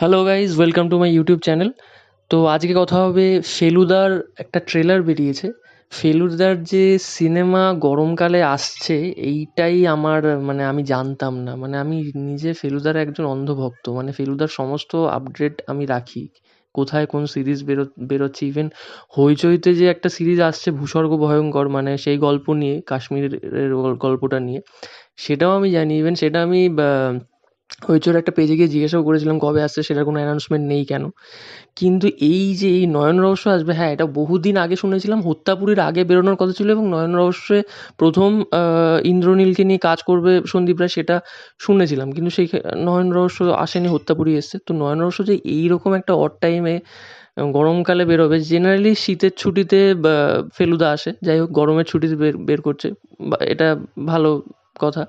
Hello guys welcome to my YouTube channel তো আজকে কথা হবে ফেলুদার একটা ট্রেলার বেরিয়েছে। ফেলুদার যে সিনেমা গরমকালে আসছে, এইটাই আমার মানে আমি জানতাম না। মানে আমি নিজে ফেলুদার একজন অন্ধভক্ত। মানে ফেলুদার সমস্ত আপডেট আমি রাখি। কোথায় কোন সিরিজ বেরো, বেরোচ্ছে? ইভেন হইচইতে যে একটা সিরিজ আসছে, ভূস্বর্গ ভয়ঙ্কর মানে সেই গল্প নিয়ে, কাশ্মীরের গল্পটা নিয়ে। সেটাও আমি জানি। ইভেন সেটা আমি হইচইর একটা পেজে গিয়ে জিজ্ঞাসাও করেছিলাম কবে আসছে, সেটার কোনো অ্যানাউন্সমেন্ট নেই কেন? কিন্তু এই যে এই নয়ন রহস্য আসবে হ্যাঁ এটা বহুদিন আগে শুনেছিলাম, হত্যাপুরীর আগে বেরোনোর কথা ছিল এবং নয়ন রহস্যে প্রথম ইন্দ্রনীলকে নিয়ে কাজ করবে সন্দীপ রায় সেটা শুনেছিলাম। কিন্তু সেই নয়ন রহস্য আসেনি, হত্যাপুরী এসছে। তো নয়ন রহস্য যে এইরকম একটা অড টাইমে গরমকালে বেরোবে জেনারেলি শীতের ছুটিতে ফেলুদা আসে। যাই হোক, গরমের ছুটিতে বের বের করছে। বা, এটা ভালো কথা।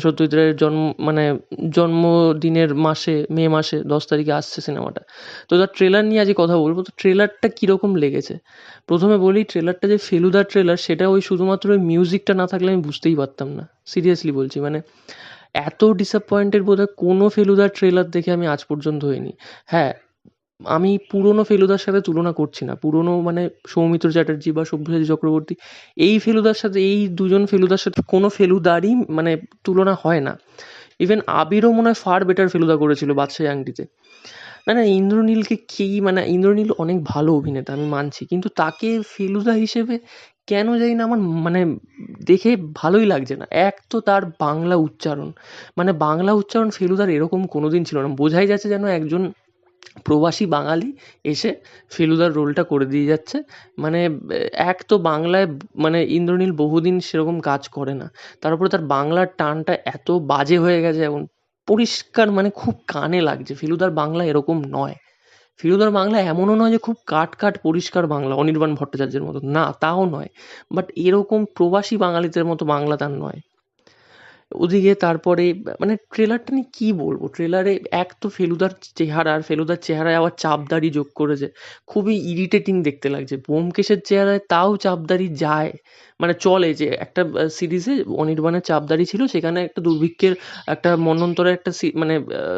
সত্যজিৎ রায়ের জন্ম মানে জন্মদিনের মাসে, মে মাসে দশ তারিখে আসছে সিনেমাটা। তো তার ট্রেলার নিয়ে আজকে কথা বলব। তো ট্রেলারটা কীরকম লেগেছে? প্রথমে বলি ট্রেলারটা যে ফেলুদার ট্রেলার সেটা ওই শুধুমাত্র ওই মিউজিকটা না থাকলে আমি বুঝতেই পারতাম না। সিরিয়াসলি বলছি মানে এত ডিসঅ্যাপয়েন্টেড বোধহয় কোনো ফেলুদার ট্রেলার দেখে আমি আজ পর্যন্ত হইনি। হ্যাঁ আমি পুরনো ফেলুদার সাথে তুলনা করছি না। পুরনো মানে সৌমিত্র চ্যাটার্জি বা সব্যসাচী চক্রবর্তী, এই ফেলুদার সাথে, এই দুজন ফেলুদার সাথে কোনো ফেলুদারই মানে তুলনা হয় না। ইভেন আবিরও মনে হয় ফার বেটার ফেলুদা করেছিল বাদশাহ আংটিতে না না ইন্দ্রনীলকে কি মানে ইন্দ্রনীল অনেক ভালো অভিনেতা, আমি মানছি। কিন্তু তাকে ফেলুদা হিসেবে কেন জানি না আমার মানে দেখে ভালোই লাগছে না। এক তো তার বাংলা উচ্চারণ। মানে বাংলা উচ্চারণ ফেলুদার এরকম কোনো দিন ছিল না। বোঝাই যাচ্ছে যেন একজন প্রবাসী বাঙালি এসে ফেলুদার রোলটা করে দিয়ে যাচ্ছে। মানে এক তো বাংলায় মানে ইন্দ্রনীল বহুদিন সেরকম কাজ করে না। তার উপরে তার বাংলার টানটা এত বাজে হয়ে গেছে এখন পরিষ্কার মানে খুব কানে লাগছে। ফেলুদার বাংলা এরকম নয়। ফেলুদার বাংলা এমনও নয় যে খুব কাট কাট পরিষ্কার বাংলা, অনির্বাণ ভট্টাচার্যের মতো না, তাও নয়। বাট এরকম প্রবাসী বাঙালিদের মতো বাংলা তার নয়। ওদিকে তারপরে মানে ট্রেলারটা নিয়ে কী বলব? ট্রেলারে এক তো ফেলুদার চেহারা আর ফেলুদার চেহারায় আবার চাপদাড়ি যোগ করেছে। খুবই ইরিটেটিং দেখতে লাগছে। ব্যোমকেশের চেহারায় তাও চাপদাড়ি যায়। মানে চলে যে একটা সিরিজে অনির্বাণের চাপদাড়ি ছিল, সেখানে একটা দুর্ভিক্ষের একটা মন্বন্তরের একটা মানে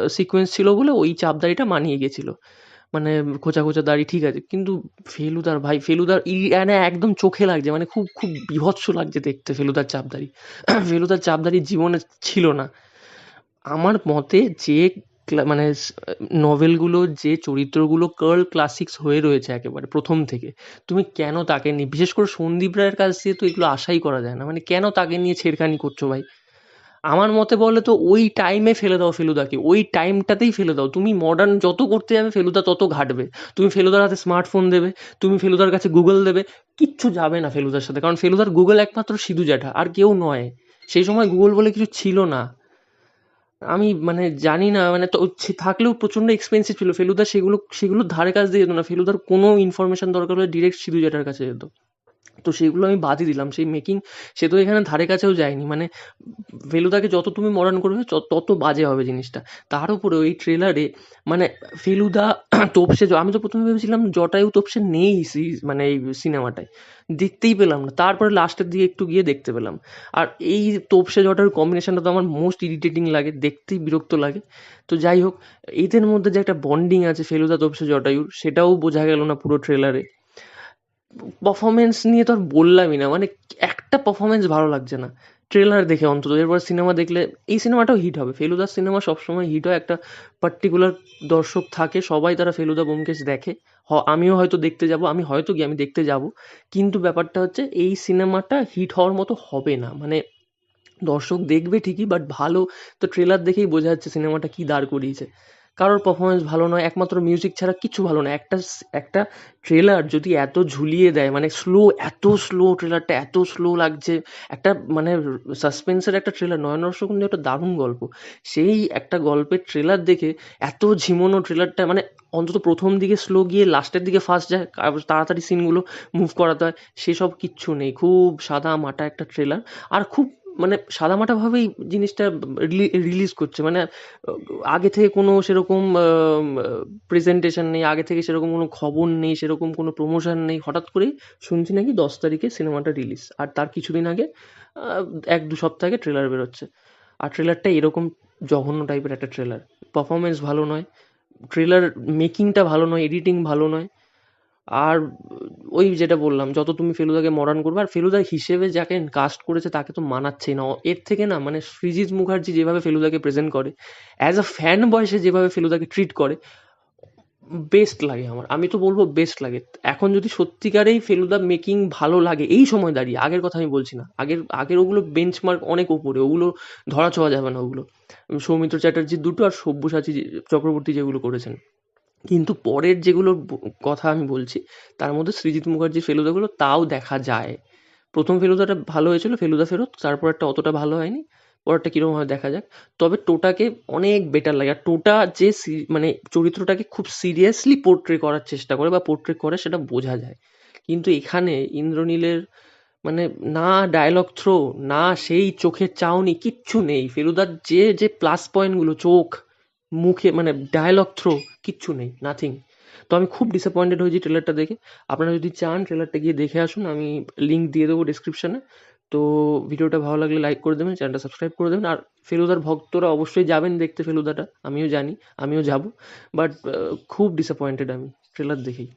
সিকোয়েন্স ছিল বলে ওই চাপদাড়িটা মানিয়ে গেছিল। মানে খোঁচা খোঁচা দাড়ি, ঠিক আছে। কিন্তু ফেলুদার ভাই, ফেলুদার ই একদম চোখে লাগছে মানে খুব খুব বীভৎস লাগছে দেখতে ফেলুদার চাপদাড়ি। ফেলুদার চাপদাড়ি জীবনে ছিল না। আমার মতে যে মানে নভেলগুলো, যে চরিত্রগুলো কার্ল ক্লাসিক্স হয়ে রয়েছে একেবারে প্রথম থেকে, তুমি কেন তাকে নিয়ে, বিশেষ করে সন্দীপ রায়ের কাছ দিয়ে তো এগুলো আশাই করা যায় না। মানে কেন তাকে নিয়ে ছেড়খানি করছ ভাই? আমার মতে বলে তো ওই টাইমে ফেলে দাও ফেলুদাকে। ওই টাইমটাতেই ফেলে দাও। তুমি মডার্ন যত করতে যাবে, ফেলুদা তত ঘাটবে। তুমি ফেলুদার হাতে স্মার্টফোন দেবে, তুমি ফেলুদার কাছে গুগল দেবে, কিচ্ছু যাবে না ফেলুদার সাথে। কারণ ফেলুদার গুগল একমাত্র সিধু জ্যাঠা, আর কেউ নয়। সেই সময় গুগল বলে কিছু ছিল না। আমি মানে জানি না মানে তো থাকলেও প্রচণ্ড এক্সপেন্সিভ ছিল। ফেলুদা সেগুলো সেগুলো ধারে কাছ দিয়ে যেত না। ফেলুদার কোনো ইনফরমেশন দরকার হলে ডিরেক্ট সিধু জ্যাঠার কাছে যেত। তো সেইগুলো আমি বাদই দিলাম, সেই মেকিং সে তো এখানে ধারে কাছেও যায়নি মানে ফেলুদাকে যত তুমি মডার্ন করবে তত বাজে হবে জিনিসটা। তার উপরেও ওই ট্রেলারে মানে ফেলুদা তোপসে আমি তো প্রথমে ভেবেছিলাম জটায়ু তোপসে নেই মানে এই সিনেমাটায়। দেখতেই পেলাম না, তারপরে লাস্টের দিকে একটু গিয়ে দেখতে পেলাম। আর এই তোপসে জটার কম্বিনেশনটা তো আমার মোস্ট ইরিটেটিং লাগে, দেখতেই বিরক্ত লাগে। তো যাই হোক, এদের মধ্যে যে একটা বন্ডিং আছে ফেলুদা তোপসে জটায়ুর, সেটাও বোঝা গেল না পুরো ট্রেলারে পারফরমেন্স নিয়ে তো আর বললামই না। মানে একটা পারফরমেন্স ভালো লাগছে না। ট্রেলার দেখে অন্তত। এরপর সিনেমা দেখলে, এই সিনেমাটাও হিট হবে। ফেলুদার সিনেমা সবসময় হিট হয়। একটা পার্টিকুলার দর্শক থাকে, সবাই তারা ফেলুদা বোমকেশ দেখে। হ, আমিও হয়তো দেখতে যাব, আমি হয়তো গিয়ে আমি দেখতে যাব। কিন্তু ব্যাপারটা হচ্ছে, এই সিনেমাটা হিট হওয়ার মতো হবে না। মানে দর্শক দেখবে ঠিকই বাট ভালো তো ট্রেলার দেখেই বোঝা যাচ্ছে সিনেমাটা কী দাঁড় করিয়েছে। কারোর পারফরমেন্স ভালো নয়, একমাত্র মিউজিক ছাড়া কিচ্ছু ভালো নয়। একটা একটা ট্রেলার যদি এত ঝুলিয়ে দেয় মানে স্লো এত স্লো ট্রেলারটা এত স্লো লাগছে, একটা মানে সাসপেন্সের একটা ট্রেলার নয়ন কিন্তু একটা দারুণ গল্প। সেই একটা গল্পের ট্রেলার দেখে এত ঝিমোনো ট্রেলারটা মানে অন্তত প্রথম দিকে স্লো গিয়ে লাস্টের দিকে ফাস্ট যায় তাড়াতাড়ি সিনগুলো মুভ করাতে হয়, সেসব কিচ্ছু নেই। খুব সাদা মাটা একটা ট্রেলার আর খুব মানে সাদামাটাভাবেই জিনিসটা রিলিজ করছে। মানে আগে থেকে কোনো সেরকম প্রেজেন্টেশন নেই, আগে থেকে সেরকম কোনো খবর নেই, সেরকম কোনো প্রমোশন নেই। হঠাৎ করেই শুনছি নাকি দশ তারিখে সিনেমাটা রিলিজ আর তার কিছুদিন আগে এক দু সপ্তাহ আগে ট্রেলার বেরোচ্ছে। আর ট্রেলারটা এরকম জঘন্য টাইপের একটা ট্রেলার পারফরমেন্স ভালো নয়। ট্রেলার মেকিংটা ভালো নয় এডিটিং ভালো নয়। আর ওই যেটা বললাম, যত তুমি ফেলুদাকে মডার্ন করবে, আর ফেলুদা হিসেবে যাকে কাস্ট করেছে তাকে তো মানাচ্ছেই না। এর থেকে না মানে সৃজিৎ মুখার্জি যেভাবে ফেলুদাকে প্রেজেন্ট করে অ্যাজ আ ফ্যান বয়সে যেভাবে ফেলুদাকে ট্রিট করে বেস্ট লাগে আমার। আমি তো বলব বেস্ট লাগে। এখন যদি সত্যিকারেই ফেলুদা মেকিং ভালো লাগে, এই সময় দাঁড়িয়ে, আগের কথা আমি বলছি না, আগের আগের ওগুলো বেঞ্চমার্ক অনেক ওপরে ওগুলো ধরা ছোঁয়া যাবে না ওগুলো। সৌমিত্র চ্যাটার্জির দুটো আর সব্যসাচী চক্রবর্তী যেগুলো করেছেন। কিন্তু পরের যেগুলো কথা আমি বলছি, তার মধ্যে সৃজিৎ মুখার্জির ফেলুদাগুলো তাও দেখা যায়। প্রথম ফেলুদাটা ভালো হয়েছিল, ফেলুদা ফেরত, তারপর একটা অতটা ভালো হয়নি, পরেরটা কীরকম হয় দেখা যাক। তবে টোটাকে অনেক বেটার লাগে, আর টোটা যে মানে চরিত্রটাকে খুব সিরিয়াসলি পোর্ট্রে করার চেষ্টা করে বা পোর্ট্রে করে সেটা বোঝা যায়। কিন্তু এখানে ইন্দ্রনীলের মানে না ডায়লগ থ্রো না সেই চোখের চাউনি কিচ্ছু নেই। ফেলুদার যে যে প্লাস পয়েন্টগুলো চোখ মুখে মানে ডায়লগ থ্রো কিচ্ছু নেই নাথিং তো আমি খুব ডিসঅ্যাপয়েন্টেড হয়েছি ট্রেলারটা দেখে। আপনারা যদি চান ট্রেলারটা গিয়ে দেখে আসুন, আমি লিঙ্ক দিয়ে দেবো ডিসক্রিপশানে তো ভিডিওটা ভালো লাগলে লাইক করে দেবেন চ্যানেলটা সাবস্ক্রাইব করে দেবেন। আর ফেলুদার ভক্তরা অবশ্যই যাবেন দেখতে ফেলুদাটা, আমিও জানি, আমিও যাব। বাট খুব ডিসঅ্যাপয়েন্টেড আমি ট্রেলার দেখেই।